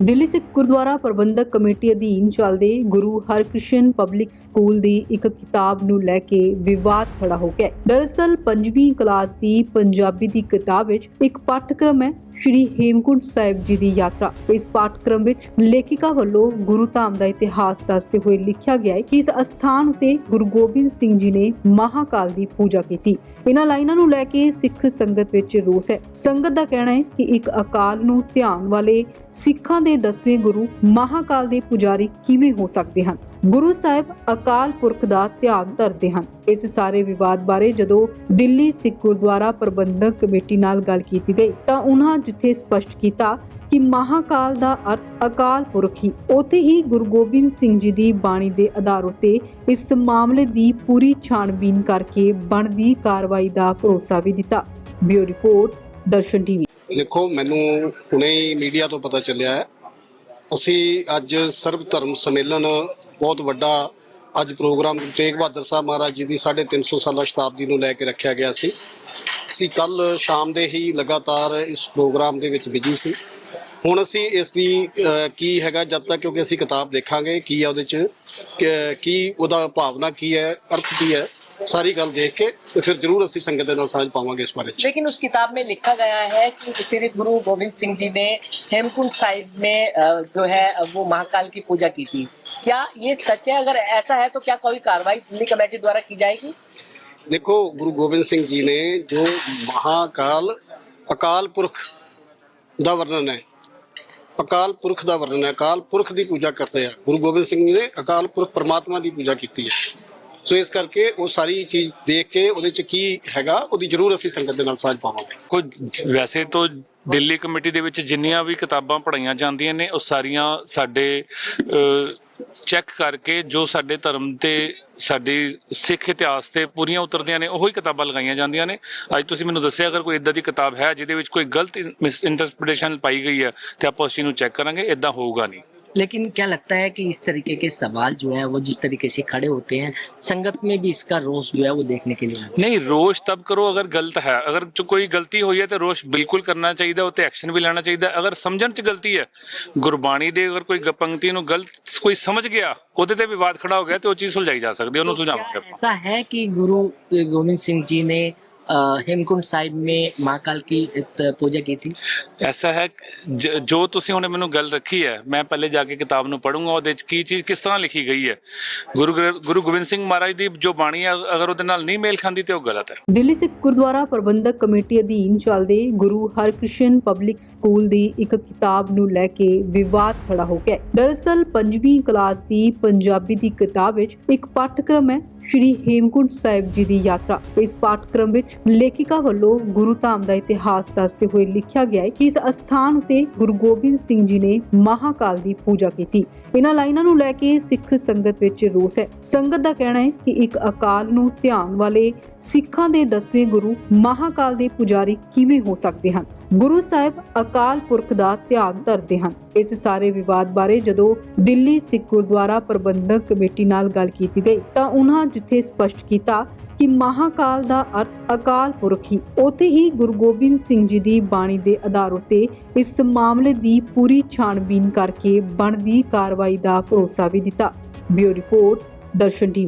Delhi Sikh Gurdwara Prabandhak committee ਅਧੀਨ ਚੱਲਦੇ Guru Harkrishan public school ਦੀ ਇੱਕ ਕਿਤਾਬ ਨੂੰ ਲੈ ਕੇ ਵਿਵਾਦ ਖੜਾ ਹੋ ਗਿਆ ਦਰਅਸਲ, ਪੰਜਵੀਂ ਕਲਾਸ ਦੀ ਪੰਜਾਬੀ ਦੀ ਕਿਤਾਬ ਵਿੱਚ ਇੱਕ ਪਾਠਕ੍ਰਮ ਹੈ, ਸ਼੍ਰੀ ਹੇਮਕੁੰਟ ਸਾਹਿਬ ਜੀ ਦੀ ਯਾਤਰਾ। ਇਸ ਪਾਠਕ੍ਰਮ ਵਿੱਚ ਲੇਖਿਕਾ ਵੱਲੋਂ ਗੁਰੂ ਧਾਮ ਦਾ ਇਤਿਹਾਸ ਦੱਸਦੇ ਹੋਏ ਲਿਖਿਆ ਗਿਆ ਹੈ ਕਿ ਇਸ ਅਸਥਾਨ ਉਤੇ ਗੁਰੂ ਗੋਬਿੰਦ ਸਿੰਘ ਜੀ ਨੇ ਮਹਾਕਾਲ ਦੀ ਪੂਜਾ ਕੀਤੀ। ਇਹਨਾਂ ਲਾਈਨਾਂ ਨੂੰ ਲੈ ਕੇ ਸਿੱਖ ਸੰਗਤ ਵਿੱਚ ਰੋਸ ਹੈ। ਸੰਗਤ ਦਾ ਕਹਿਣਾ ਹੈ ਕਿ ਇੱਕ ਅਕਾਲ ਨੂੰ ਧਿਆਨ ਵਾਲੇ ਸਿੱਖਾਂ ਦੇ ਦਸਵੇਂ ਗੁਰੂ ਮਹਾਕਾਲ ਦੇ ਪੁਜਾਰੀ ਕਿਵੇਂ ਹੋ ਸਕਦੇ ਹਨ? ਗੁਰੂ ਸਾਹਿਬ ਅਕਾਲ ਪੁਰਖ ਦਾ ਧਿਆਨ ਧਰਦੇ ਹਨ। ਇਸ ਸਾਰੇ ਵਿਵਾਦ ਬਾਰੇ ਜਦੋਂ ਦਿੱਲੀ ਸਿੱਖ ਗੁਰਦੁਆਰਾ ਪ੍ਰਬੰਧਕ ਕਮੇਟੀ ਨਾਲ ਗੱਲ ਕੀਤੀ ਗਈ, ਤਾਂ ਉਹਨਾਂ ਜਿੱਥੇ ਸਪਸ਼ਟ ਕੀਤਾ ਕਿ ਮਹਾਕਾਲ ਦਾ ਅਰਥ ਅਕਾਲ ਪੁਰਖ ਹੀ, ਉੱਥੇ ਹੀ ਗੁਰੂ ਗੋਬਿੰਦ ਸਿੰਘ ਜੀ ਦੀ ਬਾਣੀ ਦੇ ਆਧਾਰ ਉੱਤੇ ਇਸ ਮਾਮਲੇ ਦੀ ਪੂਰੀ ਛਾਣਬੀਨ ਕਰਕੇ ਬਣਦੀ ਕਾਰਵਾਈ ਦਾ ਭਰੋਸਾ ਵੀ ਦਿੱਤਾ। Bureau report, Darshan TV. ਦੇਖੋ, ਮੈਨੂੰ ਹੁਣੇ ਹੀ ਮੀਡੀਆ ਤੋਂ ਪਤਾ ਚੱਲਿਆ ਹੈ ਅਸੀਂ ਅੱਜ ਸਰਬ ਧਰਮ ਸੰਮੇਲਨ ਬਹੁਤ ਵੱਡਾ ਅੱਜ ਪ੍ਰੋਗਰਾਮ ਗੁਰੂ ਤੇਗ ਬਹਾਦਰ ਸਾਹਿਬ ਮਹਾਰਾਜ ਜੀ ਦੀ 350 ਸਾਲਾ ਸ਼ਤਾਬਦੀ ਨੂੰ ਲੈ ਕੇ ਰੱਖਿਆ ਗਿਆ ਸੀ। ਅਸੀਂ ਕੱਲ ਸ਼ਾਮ ਦੇ ਹੀ ਲਗਾਤਾਰ ਇਸ ਪ੍ਰੋਗਰਾਮ ਦੇ ਵਿੱਚ ਬਿਜ਼ੀ ਸੀ। ਹੁਣ ਅਸੀਂ ਇਸ ਦੀ ਕੀ ਹੈਗਾ ਜਦ ਤੱਕ ਕਿਉਂਕਿ ਅਸੀਂ ਕਿਤਾਬ ਦੇਖਾਂਗੇ, ਕੀ ਹੈ ਉਹਦੇ ਚ ਕੀ ਉਹਦਾ ਭਾਵਨਾ ਕੀ ਹੈ, ਅਰਥ ਕੀ ਹੈ। ਸਾਰੀ ਗੱਲ ਦੇਖ ਕੇ ਤੇ ਫਿਰ ਜ਼ਰੂਰ ਅਸੀਂ ਸੰਗਤ ਦੇ ਨਾਲ ਸਾਂਝ ਪਾਵਾਂਗੇ ਇਸ ਬਾਰੇ ਚ लेकिन उस किताब में लिखा गया है कि श्री गुरु गोविंद सिंह जी ने हेमकुंड साहिब में अ, जो है अ, वो महाकाल की पूजा की थी क्या ये सच है अगर ऐसा है तो क्या कोई कार्रवाई दिल्ली कमेटी द्वारा की जाएगी ਦੇਖੋ ਗੁਰੂ ਗੋਬਿੰਦ ਸਿੰਘ ਜੀ ਨੇ ਜੋ ਮਹਾਕਾਲ ਅਕਾਲ ਪੁਰਖ ਦਾ ਵਰਣਨ ਹੈ ਅਕਾਲ ਪੁਰਖ ਦਾ ਵਰਣਨ ਹੈ ਅਕਾਲ ਪੁਰਖ ਦੀ ਪੂਜਾ ਕਰਦੇ ਆ ਗੁਰੂ ਗੋਬਿੰਦ ਸਿੰਘ ਜੀ ਨੇ ਅਕਾਲ ਪੁਰਖ ਪਰਮਾਤਮਾ ਦੀ ਪੂਜਾ ਕੀਤੀ ਹੈ ਸੋ ਇਸ ਕਰਕੇ ਉਹ ਸਾਰੀ ਚੀਜ਼ ਦੇਖ ਕੇ ਉਹਦੇ ਚ ਕੀ ਹੈਗਾ, ਉਹਦੀ ਜ਼ਰੂਰ ਅਸੀਂ ਸੰਗਤ ਦੇ ਨਾਲ ਸਾਂਝ ਪਾਵਾਂਗੇ। ਕੁਝ ਵੈਸੇ ਤੋਂ ਦਿੱਲੀ ਕਮੇਟੀ ਦੇ ਵਿੱਚ ਜਿੰਨੀਆਂ ਵੀ ਕਿਤਾਬਾਂ ਪੜ੍ਹਾਈਆਂ ਜਾਂਦੀਆਂ ਨੇ, ਉਹ ਸਾਰੀਆਂ ਸਾਡੇ ਚੈੱਕ ਕਰਕੇ ਜੋ ਸਾਡੇ ਧਰਮ ਤੇ ਸਾਡੀ ਸਿੱਖ ਇਤਿਹਾਸ ਤੇ ਪੂਰੀਆਂ ਉਤਰਦੀਆਂ ਨੇ, ਉਹੀ ਕਿਤਾਬਾਂ ਲਗਾਈਆਂ ਜਾਂਦੀਆਂ ਨੇ। ਅੱਜ ਤੁਸੀਂ ਮੈਨੂੰ ਦੱਸਿਆ, ਅਗਰ ਕੋਈ ਇਦਾਂ ਦੀ ਕਿਤਾਬ ਹੈ ਜਿਹਦੇ ਵਿੱਚ ਕੋਈ ਗਲਤ ਮਿਸ ਇੰਟਰਪ੍ਰੀਟੇਸ਼ਨ ਪਾਈ ਗਈ ਹੈ, ਤੇ ਆਪਾਂ ਉਸ ਚੀਜ਼ ਨੂੰ ਚੈੱਕ ਕਰਾਂਗੇ ਇਦਾਂ ਹੋਊਗਾ ਨਹੀਂ। लेकिन क्या लगता है कि इस तरीके के सवाल जो है वो जिस तरीके से खड़े होते हैं संगत में भी इसका रोष जो है वो देखने के लिए आता ਨਹੀਂ ਰੋਸ਼ ਤਬ ਕਰੋ ਅਗਰ ਗਲਤ ਹੈ ਅਗਰ ਜੋ ਕੋਈ ਗਲਤੀ ਹੋਈ ਹੈ ਤੇ ਰੋਸ਼ ਬਿਲਕੁਲ ਕਰਨਾ ਚਾਹੀਦਾ ਉਹ ਤੇ ਐਕਸ਼ਨ ਵੀ ਲੈਣਾ ਚਾਹੀਦਾ ਅਗਰ ਸਮਝਣ ਚ ਗਲਤੀ ਹੈ ਗੁਰਬਾਣੀ ਦੇ ਅਗਰ ਕੋਈ ਗ- ਪੰਕਤੀ ਨੂੰ ਗਲਤ ਕੋਈ ਸਮਝ ਗਿਆ ਉਹਦੇ ਤੇ ਵਿਵਾਦ ਖੜਾ ਹੋ ਗਿਆ ਤੇ ਉਹ ਚੀਜ਼ ਸੁਲਝਾਈ ਜਾ ਸਕਦੀ ਹੈ ਉਹਨੂੰ तो क्या ਸੁਲਝਾਵਾਂਗੇ ऐसा है कि गुरु गोविंद सिंह जी ने अ, हेमकुंड साहिब में महाकाल की एक पूजा की थी ਐਸਾ ਹੈ ਜ- ਜੋ ਤੁਸੀਂ ਹੁਣੇ ਮੈਨੂੰ ਗੱਲ ਰੱਖੀ ਹੈ ਮੈਂ ਪਹਿਲੇ ਜਾ ਕੇ ਕਿਤਾਬ ਨੂੰ ਪੜ੍ਹੂੰਗਾ ਉਹਦੇ ਵਿੱਚ ਕੀ ਚੀਜ਼ ਕਿਸ ਤਰ੍ਹਾਂ ਲਿਖੀ ਗਈ ਹੈ ਗੁਰੂ ਗ੍ਰ- ਗੁਰੂ ਗੋਬਿੰਦ ਸਿੰਘ ਮਹਾਰਾਜ ਦੀ ਜੋ ਬਾਣੀ ਹੈ ਅਗਰ ਉਹਦੇ ਨਾਲ ਨਹੀਂ ਮੇਲ ਖਾਂਦੀ ਤੇ ਉਹ ਗਲਤ ਹੈ ਦਿੱਲੀ ਸਿੱਖ ਗੁਰਦੁਆਰਾ ਪ੍ਰਬੰਧਕ ਕਮੇਟੀ ਅਧੀਨ ਚੱਲਦੇ ਗੁਰੂ ਹਰਕ੍ਰਿਸ਼ਨ ਪਬਲਿਕ ਸਕੂਲ ਦੀ ਇੱਕ ਕਿਤਾਬ ਨੂੰ ਲੈ ਕੇ ਵਿਵਾਦ ਖੜਾ ਹੋ ਗਿਆ ਹੈ। ਦਰਅਸਲ ਪੰਜਵੀਂ ਕਲਾਸ ਦੀ ਪੰਜਾਬੀ ਦੀ ਕਿਤਾਬ ਵਿੱਚ ਇੱਕ ਪਾਠਕ੍ਰਮ ਹੈ ਸ਼੍ਰੀ ਹੇਮਕੁੰਟ ਸਾਹਿਬ ਜੀ ਦੀ ਯਾਤਰਾ। ਇਸ ਪਾਠਕ੍ਰਮ ਵਿੱਚ ਲੇਖਿਕਾ ਵੱਲੋਂ ਗੁਰੂ ਧਾਮ ਦਾ ਇਤਿਹਾਸ ਦੱਸਦੇ ਹੋਏ ਲਿਖਿਆ ਗਿਆ ਹੈ ਕਿ ਇਸ ਅਸਥਾਨ ਉਤੇ ਗੁਰੂ ਗੋਬਿੰਦ ਸਿੰਘ ਜੀ ਨੇ ਮਹਾਕਾਲ ਦੀ ਪੂਜਾ ਕੀਤੀ। ਇਹਨਾਂ ਲਾਈਨਾਂ ਨੂੰ ਲੈ ਕੇ ਸਿੱਖ ਸੰਗਤ ਵਿੱਚ ਰੋਸ ਹੈ। ਸੰਗਤ ਦਾ ਕਹਿਣਾ ਹੈ ਕਿ ਇੱਕ ਅਕਾਲ ਨੂੰ ਧਿਆਨ ਵਾਲੇ ਸਿੱਖਾਂ ਦੇ ਦਸਵੇਂ ਗੁਰੂ ਮਹਾਕਾਲ ਦੇ ਪੁਜਾਰੀ ਕਿਵੇਂ ਹੋ ਸਕਦੇ ਹਨ? ਗੁਰੂ ਸਾਹਿਬ ਅਕਾਲ ਪੁਰਖ ਦਾ ਧਿਆਨ ਧਰਦੇ ਹਨ। ਇਸ ਸਾਰੇ ਵਿਵਾਦ ਬਾਰੇ ਜਦੋਂ ਦਿੱਲੀ ਸਿੱਖ ਗੁਰਦੁਆਰਾ ਪ੍ਰਬੰਧਕ ਕਮੇਟੀ ਨਾਲ ਗੱਲ ਕੀਤੀ ਗਈ, ਤਾਂ ਉਹਨਾਂ ਜਿੱਥੇ ਸਪਸ਼ਟ ਕੀਤਾ ਕਿ ਮਹਾਕਾਲ ਦਾ ਅਰਥ ਅਕਾਲ ਪੁਰਖ ਹੀ, ਉੱਥੇ ਹੀ ਗੁਰੂ ਗੋਬਿੰਦ ਸਿੰਘ ਜੀ ਦੀ ਬਾਣੀ ਦੇ ਆਧਾਰ ਉੱਤੇ ਇਸ ਮਾਮਲੇ ਦੀ ਪੂਰੀ ਛਾਣਬੀਨ ਕਰਕੇ ਬਣਦੀ ਕਾਰਵਾਈ ਦਾ ਭਰੋਸਾ ਵੀ ਦਿੱਤਾ। Bureau report, Darshan TV.